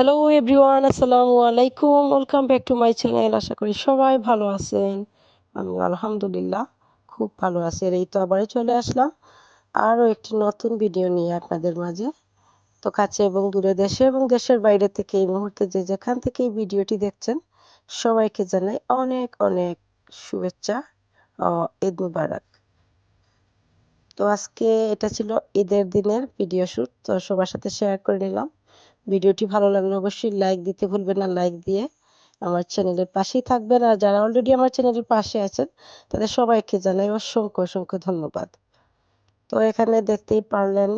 Hello everyone আসসালামু আলাইকুম welcome back to my channel আশা করি সবাই ভালো আছেন আমি আলহামদুলিল্লাহ খুব ভালো আছি এই তো আবারও চলে আসলাম আরও একটি নতুন ভিডিও নিয়ে আপনাদের মাঝে তো কাছে এবং দূরে দেশে এবং দেশের বাইরে থেকে এই মুহূর্তে যে যেখান থেকে এই ভিডিওটি দেখছেন সবাইকে জানাই অনেক অনেক শুভেচ্ছা ঈদ মুবারক তো আজকে এটা ছিল ঈদের দিনের ভিডিও শ্যুট তো সবার সাথে শেয়ার করে নিলাম ভিডিওটি ভালো লাগলে অবশ্যই লাইক দিতে ভুলবেন না লাইক দিয়ে আমার চ্যানেলের পাশেই থাকবেন। আর যারা অলরেডি আমার চ্যানেলের পাশে আছেন, তাদের সবাইকে জানাই অসংখ্য অসংখ্য ধন্যবাদ। তো এখানে দেখতেই পারলেন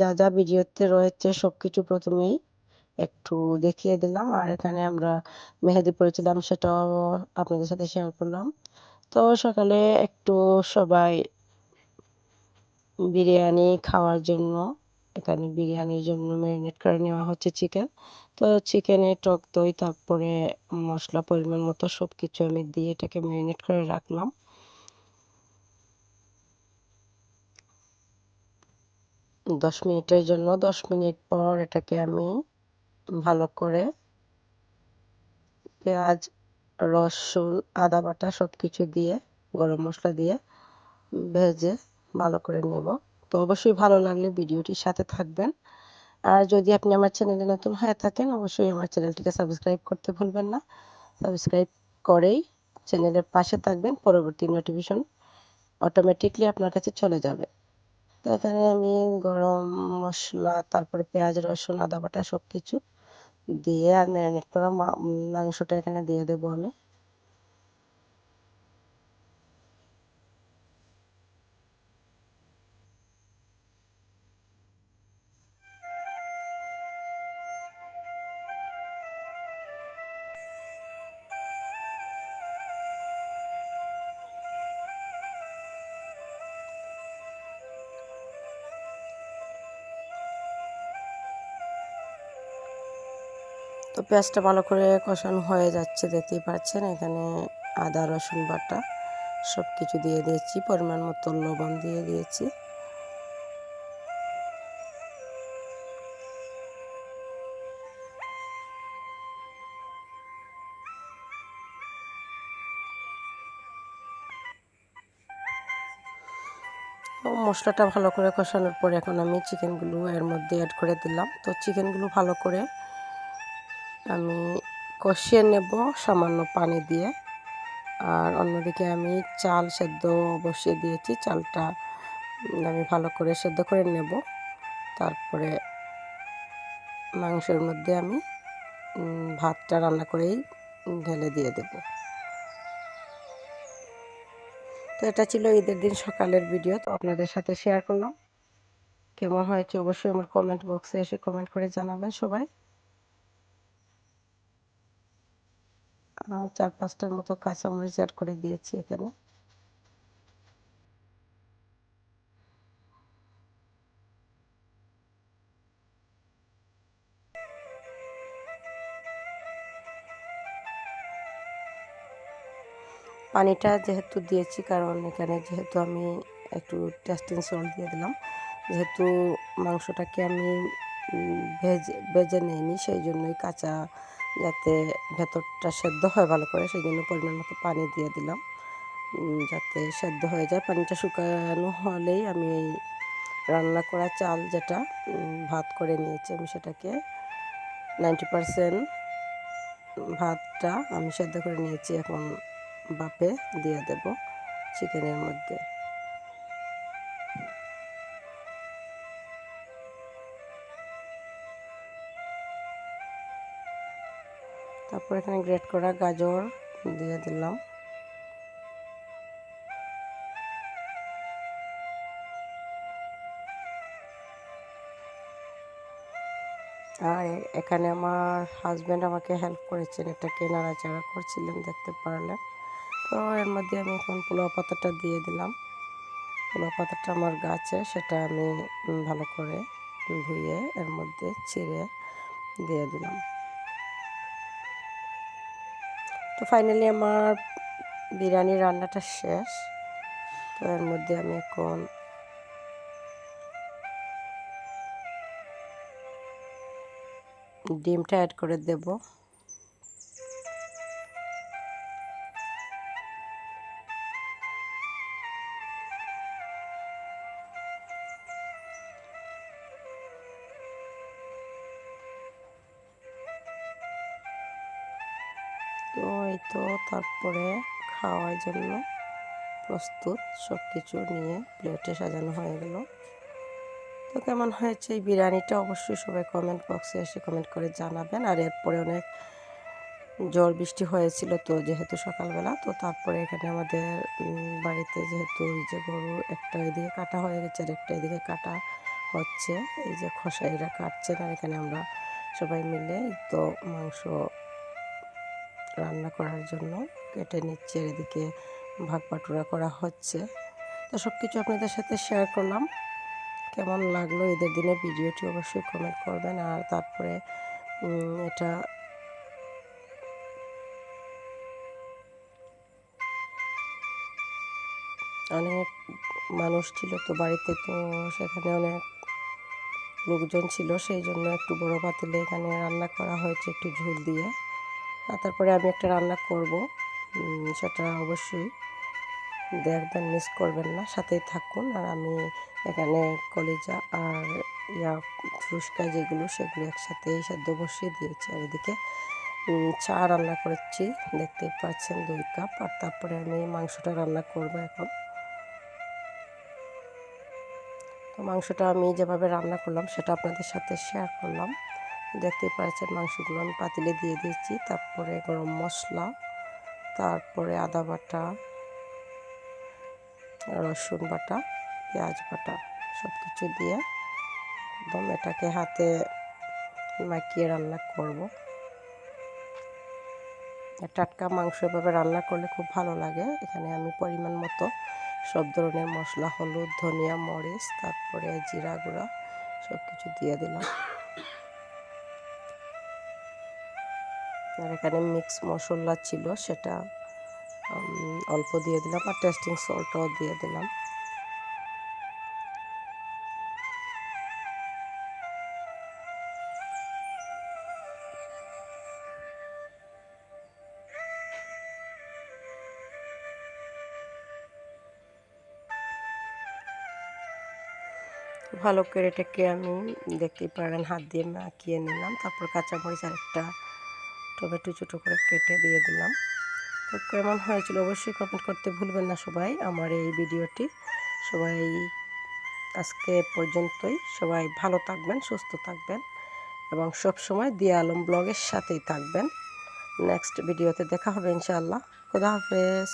যা যা ভিডিওতে রয়েছে সব কিছু প্রথমেই একটু দেখিয়ে দিলাম। আর এখানে আমরা মেহেদি পড়েছিলাম, সেটাও আপনাদের সাথে শেয়ার করলাম। তো সকালে একটু সবাই বিরিয়ানি খাওয়ার জন্য এখানে বিরিয়ানির জন্য ম্যারিনেট করে নেওয়া হচ্ছে চিকেন তো চিকেনে টক দই, তারপরে মশলা পরিমাণ মতো সব কিছু আমি দিয়ে এটাকে ম্যারিনেট করে রাখলাম। দশ মিনিটের জন্য, দশ মিনিট পর এটাকে আমি ভালো করে পেঁয়াজ, রসুন, আদা বাটা সব কিছু দিয়ে, গরম মশলা দিয়ে ভেজে ভালো করে নেব। তো অবশ্যই ভালো লাগলে ভিডিওটির সাথে থাকবেন। আর যদি আপনি আমার চ্যানেলে নতুন হয়ে থাকেন, অবশ্যই আমার চ্যানেলটিকে সাবস্ক্রাইব করতে ভুলবেন না। সাবস্ক্রাইব করেই চ্যানেলের পাশে থাকবেন, পরবর্তী নোটিফিকেশন অটোমেটিকলি আপনার কাছে চলে যাবে। তো এখানে আমি গরম মশলা, তারপরে পেঁয়াজ, রসুন, আদা বাটা সব কিছু দিয়ে আর ম্যারিনেট করা মাংসটা এখানে দিয়ে দেবো আমি। তো পেঁয়াজটা ভালো করে কষানো হয়ে যাচ্ছে, দেখতেই পাচ্ছেন। এখানে আদা, রসুন বাটা সব কিছু দিয়ে দিয়েছি, পরিমাণ মতো লবণ দিয়ে দিয়েছি। মশলাটা ভালো করে কষানোর পরে এখন আমি চিকেনগুলো এর মধ্যে অ্যাড করে দিলাম। তো চিকেনগুলো ভালো করে আমি কষিয়ে নেব সামান্য পানি দিয়ে। আর অন্যদিকে আমি চাল সেদ্ধ বসিয়ে দিয়েছি। চালটা আমি ভালো করে সেদ্ধ করে নেব। তারপরে মাংসের মধ্যে আমি ভাতটা রান্না করেই ঢেলে দিয়ে দেব। তো এটা ছিল ঈদের দিন সকালের ভিডিও। তো আপনাদের সাথে শেয়ার করলাম। কেমন হয়েছে অবশ্যই আমার কমেন্ট বক্সে এসে কমেন্ট করে জানাবেন সবাই। চার পাঁচটার মতো কাঁচামরিচ অ্যাড করে দিয়েছি এখানে। পানিটা যেহেতু দিয়েছি, কারণ এখানে যেহেতু আমি একটু টেস্টিং সল্ট দিয়ে দিলাম, যেহেতু মাংসটাকে আমি ভেজে ভেজে নিইনি, সেই জন্যই কাঁচা যাতে ভেতরটা সেদ্ধ হয় ভালো করে সেই জন্য পরিমাণ মতো পানি দিয়ে দিলাম। যাতে সেদ্ধ হয়ে যায়। পানিটা শুকানো হলেই আমি এই রান্না করা চাল যেটা ভাত করে নিয়েছি আমি সেটাকে। নাইনটি পারসেন্ট ভাতটা আমি সেদ্ধ করে নিয়েছি। এখন বাপে দিয়ে দেব চিকেনের মধ্যে। তারপর এখানে গ্রেট করা গাজর দিয়ে দিলাম। আর এখানে আমার হাজব্যান্ড আমাকে হেল্প করেছেন এটাকে নাড়াচাড়া করছিলেন দেখতে পারলেন তো এর মধ্যে আমি এখন পোলাও পাতাটা দিয়ে দিলাম। পোলাও পাতাটা আমার গাছে, সেটা আমি ভালো করে ধুয়ে এর মধ্যে ছিঁড়ে দিয়ে দিলাম। তো ফাইনালি আমার বিরিয়ানি রান্নাটা শেষ। তো এর মধ্যে আমি এখন ডিমটা অ্যাড করে দেব। তো এই তো তারপরে খাওয়ার জন্য প্রস্তুত সব কিছু নিয়ে প্লেটে সাজানো হয়ে গেল। তো কেমন হয়েছে এই বিরিয়ানিটা অবশ্যই সবাই কমেন্ট বক্সে এসে কমেন্ট করে জানাবেন। আর এরপরে অনেক ঝড় বৃষ্টি হয়েছিল তো যেহেতু সকালবেলা, তো তারপরে এখানে আমাদের বাড়িতে যেহেতু ওই যে গরু একটা এদিকে কাটা হয়ে গেছে আর একটা এদিকে কাটা হচ্ছে। এই যে খসাইরা কাটছেন আর এখানে আমরা সবাই মিলে, তো মাংস রান্না করার জন্য কেটে নিচ্ছে এদিকে ভাগ বাটুরা করা হচ্ছে। তো সব কিছু আপনাদের সাথে শেয়ার করলাম। কেমন লাগল ঈদের দিনে ভিডিওটি অবশ্যই কমেন্ট করবেন। আর তারপরে এটা অনেক মানুষ ছিল তো বাড়িতে, তো সেখানে অনেক লোকজন ছিল। সেই জন্য একটু বড় পাতিলে এখানে রান্না করা হয়েছে একটু ঝোল দিয়ে। তারপরে আমি একটা রান্না করব। সেটা অবশ্যই দেখবেন মিস করবেন না, সাথেই থাকুন। আর আমি এখানে কলিজা আর ইয়া ফুসকা যেগুলো সেগুলো একসাথে সেদ্ধ বসিয়ে দিয়েছি। আর এদিকে চা রান্না করেছি, দেখতেই পাচ্ছেন দুই কাপ। আর তারপরে আমি মাংসটা রান্না করব এখন। তো মাংসটা আমি যেভাবে রান্না করলাম সেটা আপনাদের সাথে শেয়ার করলাম। দেখতেই পাচ্ছেন মাংসগুলো আমি পাতিলে দিয়ে দিয়েছি। তারপরে গরম মশলা, তারপরে আদা বাটা, রসুন বাটা, পেঁয়াজ বাটা সব কিছু দিয়ে একদম এটাকে হাতে মাখিয়ে রান্না করব। টাটকা মাংস এভাবে রান্না করলে খুব ভালো লাগে। এখানে আমি পরিমাণ মতো সব ধরনের মশলা, হলুদ, ধনিয়া, মরিচ, তারপরে জিরা গুঁড়া সব কিছু দিয়ে দিলাম। আর এখানে মিক্স মশলা ছিল, সেটা অল্প দিয়ে দিলাম আর টেস্টিং সল্টও দিয়ে দিলাম। ভালো করে এটাকে আমি দেখতেই পারেন, হাত দিয়ে মাখিয়ে নিলাম, তারপর কাঁচামরিচ আর একটা টমেটো ছোটো করে কেটে দিয়ে দিলাম। তো কেমন হয়েছিল অবশ্যই কমেন্ট করতে ভুলবেন না সবাই। আমার এই ভিডিওটি সবাই আজকে পর্যন্তই। সবাই ভালো থাকবেন, সুস্থ থাকবেন এবং সবসময় দিয়া আলম ব্লগের সাথেই থাকবেন। নেক্সট ভিডিওতে দেখা হবে ইনশাআল্লাহ। খুদা হাফেজ।